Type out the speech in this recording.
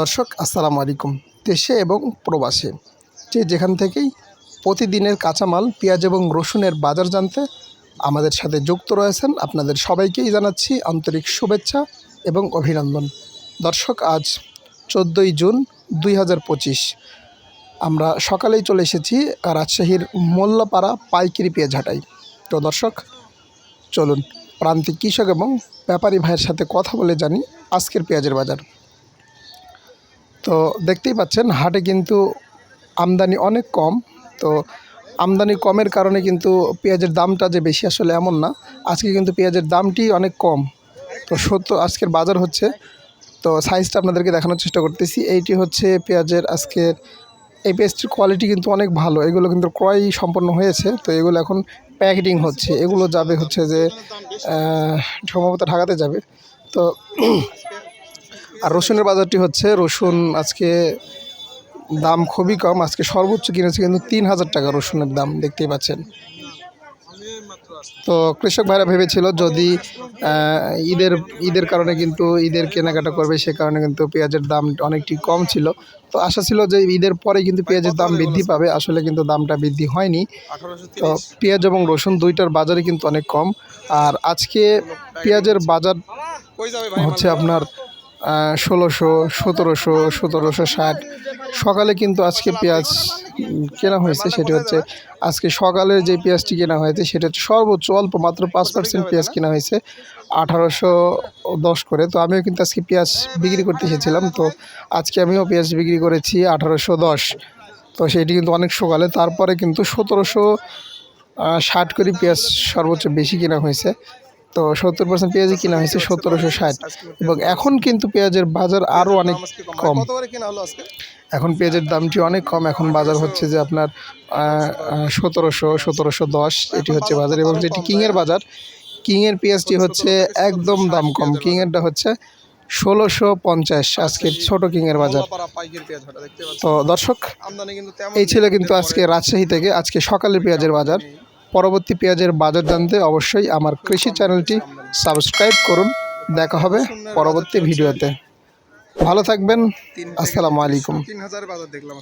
দর্শক, আসসালামু আলাইকুম। দেশে এবং প্রবাসে যে যেখান থেকেই প্রতিদিনের কাঁচামাল, পেঁয়াজ এবং রসুনের বাজার জানতে আমাদের সাথে যুক্ত রয়েছেন আপনাদের সবাইকেই জানাচ্ছি আন্তরিক শুভেচ্ছা এবং অভিনন্দন। দর্শক, আজ চোদ্দোই জুন দুই হাজার পঁচিশ। আমরা সকালেই চলে এসেছি রাজশাহীর মোল্লাপাড়া পাইকারি পেঁয়াজ হাটাই তো দর্শক, চলুন প্রান্তিক কৃষক এবং ব্যাপারী ভাইয়ের সাথে কথা বলে জানি আজকের পেঁয়াজের বাজার। তো দেখতেই পাচ্ছেন, হাটে কিন্তু আমদানি অনেক কম। তো আমদানি কমের কারণে কিন্তু পেঁয়াজের দামটা যে বেশি আসলে এমন না, আজকে কিন্তু পেঁয়াজের দামটি অনেক কম। তো সত্য, আজকের বাজার হচ্ছে, তো সাইজটা আপনাদেরকে দেখানোর চেষ্টা করতেছি। এইটি হচ্ছে পেঁয়াজের আজকের, এই পেঁয়াজটির কোয়ালিটি কিন্তু অনেক ভালো। এগুলো কিন্তু ক্রয় সম্পন্ন হয়েছে, তো এগুলো এখন প্যাকেটিং হচ্ছে। এগুলো যাবে হচ্ছে যে সম্ভবত ঢাকাতে যাবে। তো আর রসুনের বাজারটি হচ্ছে, রসুন আজকে দাম খুবই কম, আজকে সর্বোচ্চ কিনেছে কিন্তু তিন হাজার টাকা রসুনের দাম, দেখতেই পাচ্ছেন। তো কৃষক ভাইরা ভেবেছিল যদি ঈদের ঈদের কারণে কিন্তু ঈদের কেনাকাটা করবে, সে কারণে কিন্তু পেঁয়াজের দাম অনেকটি কম ছিল। তো আশা ছিল যে ঈদের পরে কিন্তু পেঁয়াজের দাম বৃদ্ধি পাবে, আসলে কিন্তু দামটা বৃদ্ধি হয়নি। তো পেঁয়াজ এবং রসুন দুইটার বাজারে কিন্তু অনেক কম। আর আজকে পেঁয়াজের বাজার হচ্ছে আপনার ষোলোশো, সতেরোশো সতেরোশো ষাট। সকালে কিন্তু আজকে পেঁয়াজ কেনা হয়েছে, সেটি হচ্ছে আজকে সকালে যে পেঁয়াজটি কেনা হয়েছে, সেটা হচ্ছে সর্বোচ্চ অল্প মাত্র পাঁচ পার্সেন্ট পেঁয়াজ কেনা হয়েছে, আঠারোশো দশ করে। তো আমিও কিন্তু আজকে পেঁয়াজ বিক্রি করতে এসেছিলাম, তো আজকে আমিও পেঁয়াজ বিক্রি করেছি আঠারোশো দশ। তো সেটি কিন্তু অনেক সকালে, তারপরে কিন্তু সতেরোশো ষাট করে পেঁয়াজ সর্বোচ্চ বেশি কেনা হয়েছে। তো সত্তর পার্সেন্ট পেঁয়াজই কিনা হয়েছে সতেরোশো ষাট। এবং এখন কিন্তু পেঁয়াজের বাজার আরও অনেক কম। এখন পেঁয়াজের দামটি অনেক কম। এখন বাজার হচ্ছে যে আপনার সতেরোশো সতেরোশো দশ। এটি হচ্ছে বাজার এবং যেটি কিংয়ের বাজার। কিংয়ের পেঁয়াজটি হচ্ছে একদম দাম কম। কিংয়েরটা হচ্ছে ষোলোশো পঞ্চাশ। আজকে ছোট কিংয়ের বাজার। তো দর্শক, এই ছিল কিন্তু আজকে রাজশাহী থেকে, আজকে সকালের পেঁয়াজের বাজার। পরবর্তী পেঁয়াজের বাজার জানতে অবশ্যই আমার কৃষি চ্যানেলটি সাবস্ক্রাইব করুন। দেখা হবে পরবর্তী ভিডিওতে। ভালো থাকবেন। আসসালামু আলাইকুম। তিন হাজার বাজার দেখলাম